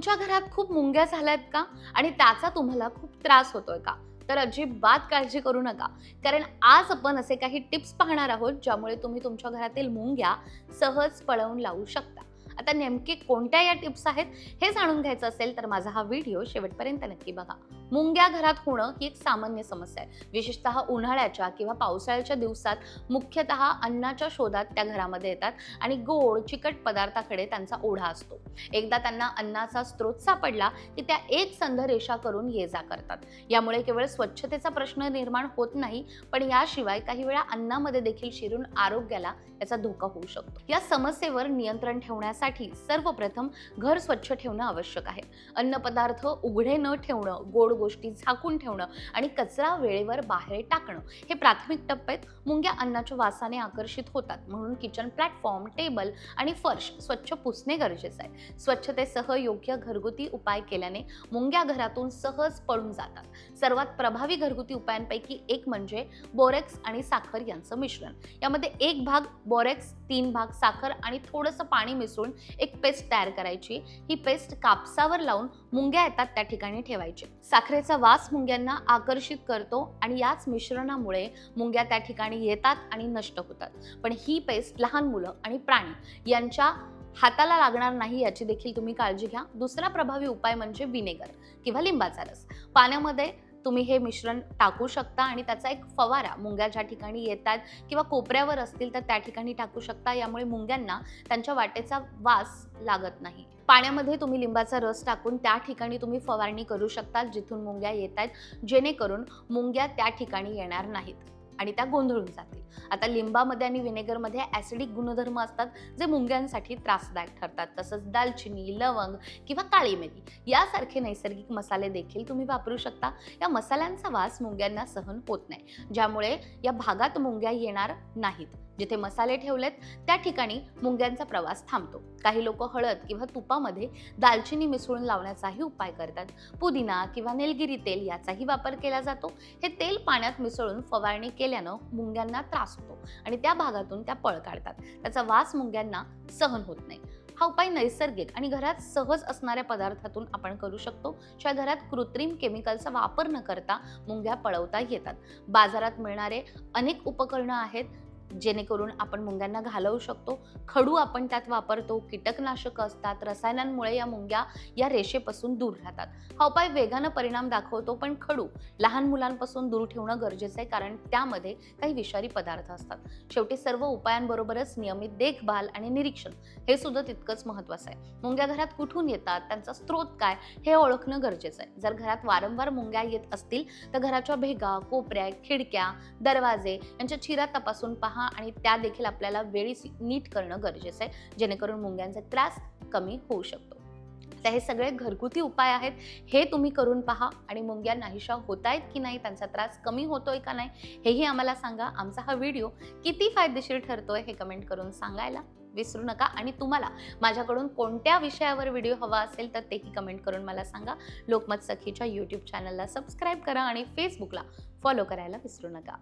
तुमच्या घरात खूप मुंग्या झाल्यात का? आणि त्याचा तुम्हाला खूप त्रास होतोय का? तर अजिबात काळजी करू नका. कारण आज आपण असे काही टिप्स पाहणार आहोत ज्यामुळे तुम्ही तुमच्या घरातील मुंग्या सहज पळवून लावू शकता. आता नेमके कोणत्या या टिप्स आहेत हे जाणून घ्यायचं असेल तर माझा हा व्हिडिओ शेवटपर्यंत नक्की बघा. मुंग्या घरात होणं ही एक सामान्य समस्या आहे. विशेषतः उन्हाळ्याच्या किंवा पावसाळ्याच्या दिवसात मुख्यतः अन्नाच्या शोधात त्या घरामध्ये येतात आणि गोड चिकट पदार्थाकडे त्यांचा ओढा असतो. एकदा त्यांना अन्नाचा स्रोत सापडला की त्या एक संध रेषा करून ये जा करतात. यामुळे केवळ स्वच्छतेचा प्रश्न निर्माण होत नाही पण याशिवाय काही वेळा अन्नामध्ये देखील शिरून आरोग्याला याचा धोका होऊ शकतो. या समस्येवर नियंत्रण ठेवण्यासाठी सर्वप्रथम घर स्वच्छ ठेवणं आवश्यक आहे. अन्नपदार्थ उघडे न ठेवणं गोड गोष्टी झाकून ठेवणं आणि कचरा वेळेवर बाहेर टाकणं. हे प्राथमिक टप्प्यात मुंग्या अन्नाच्या वासाने आकर्षित होतात. म्हणून किचन प्लॅटफॉर्म टेबल आणि फर्श स्वच्छ पुसणे गरजेचं आहे. स्वच्छतेसह योग्य घरगुती उपाय केल्याने मुंग्या घरातून सहज पळून जातात. सर्वात प्रभावी घरगुती उपायांपैकी एक म्हणजे बोरेक्स आणि साखर यांचं मिश्रण. यामध्ये एक भाग बोरेक्स तीन भाग साखर आणि थोडंसं पाणी मिसळून एक पेस्ट तयार करायची. ही पेस्ट कापसावर लावून मुंग्या येतात त्या ठिकाणी ठेवायची. साखरेचा वास मुंग्यांना आकर्षित करतो आणि याच मिश्रणामुळे मुंग्या त्या ठिकाणी येतात आणि नष्ट होतात. पण ही पेस्ट लहान मुलं आणि प्राणी यांच्या हाताला लागणार नाही याची देखील तुम्ही काळजी घ्या. दुसरा प्रभावी उपाय म्हणजे विनेगर किंवा लिंबाचा रस. पाण्यामध्ये तुम्ही हे मिश्रण टाकू शकता आणि त्याचा एक फवारा मुंग्या ज्या ठिकाणी येतात किंवा कोपऱ्यावर असतील तर त्या ठिकाणी टाकू शकता. यामुळे मुंग्यांना त्यांच्या वाटेचा वास लागत नाही. पाण्यामध्ये तुम्ही लिंबाचा रस टाकून त्या ठिकाणी तुम्ही फवारणी करू शकता जिथून मुंग्या येत आहेत जेणेकरून मुंग्या त्या ठिकाणी येणार नाहीत. आणि त्या गोंधळून जातील. आता लिंबामध्ये आणि व्हिनेगरमध्ये ॲसिडिक गुणधर्म असतात जे मुंग्यांसाठी त्रासदायक ठरतात. तसंच दालचिनी लवंग किंवा काळी मिरी यासारखे नैसर्गिक मसाले देखील तुम्ही वापरू शकता. या मसाल्यांचा वास मुंग्यांना सहन होत नाही ज्यामुळे या भागात मुंग्या येणार नाहीत. जिथे मसाले ठेवलेत त्या ठिकाणी मुंग्यांचा प्रवास थांबतो. काही लोक हळद किंवा तुपामध्ये दालचिनी मिसळून लावण्याचाही उपाय करतात. पुदिना किंवा निलगिरी तेल याचाही वापर केला जातो. हे तेल पाण्यात मिसळून फवारणी केली केल्यानं मुंग्यांना त्रास होतो आणि त्या भागातून त्या पळ काढतात. त्याचा वास मुंग्यांना सहन होत नाही. हा उपाय नैसर्गिक आणि घरात सहज असणाऱ्या पदार्थातून आपण करू शकतो. ज्या घरात कृत्रिम केमिकलचा वापर न करता मुंग्या पळवता येतात. बाजारात मिळणारे अनेक उपकरणं आहेत जेणेकरून आपण मुंग्यांना घालवू शकतो. खडू आपण त्यात वापरतो कीटकनाशकं असतात रसायनांमुळे या मुंग्या या रेषेपासून दूर राहतात. हा उपाय वेगानं परिणाम दाखवतो पण खडू लहान मुलांपासून दूर ठेवणं गरजेचं आहे कारण त्यामध्ये काही विषारी पदार्थ असतात. शेवटी सर्व उपायांबरोबरच नियमित देखभाल आणि निरीक्षण हे सुद्धा तितकंच महत्त्वाचं आहे. मुंग्या घरात कुठून येतात त्यांचा स्रोत काय हे ओळखणं गरजेचं आहे. जर घरात वारंवार मुंग्या येत असतील तर घराच्या भेगा कोपऱ्या खिडक्या दरवाजे यांच्या चिरा तपासून पहा. आणि त्या देखील आपल्याला वेळीच नीट करणं गरजेचं आहे जेणेकरून मुंग्यांचा त्रास कमी होऊ शकतो. तर हे सगळे घरगुती उपाय आहेत हे तुम्ही करून पहा आणि मुंग्या नाहीशा होत आहेत की नाही त्यांचा त्रास कमी होतोय का नाही हेही आम्हाला सांगा. आमचा हा व्हिडिओ किती फायदेशीर ठरतोय हे कमेंट करून सांगायला विसरू नका. आणि तुम्हाला माझ्याकडून कोणत्या विषयावर व्हिडिओ हवा असेल तर तेही कमेंट करून मला सांगा. लोकमत सखीच्या यूट्यूब चॅनलला सबस्क्राईब करा आणि फेसबुकला फॉलो करायला विसरू नका.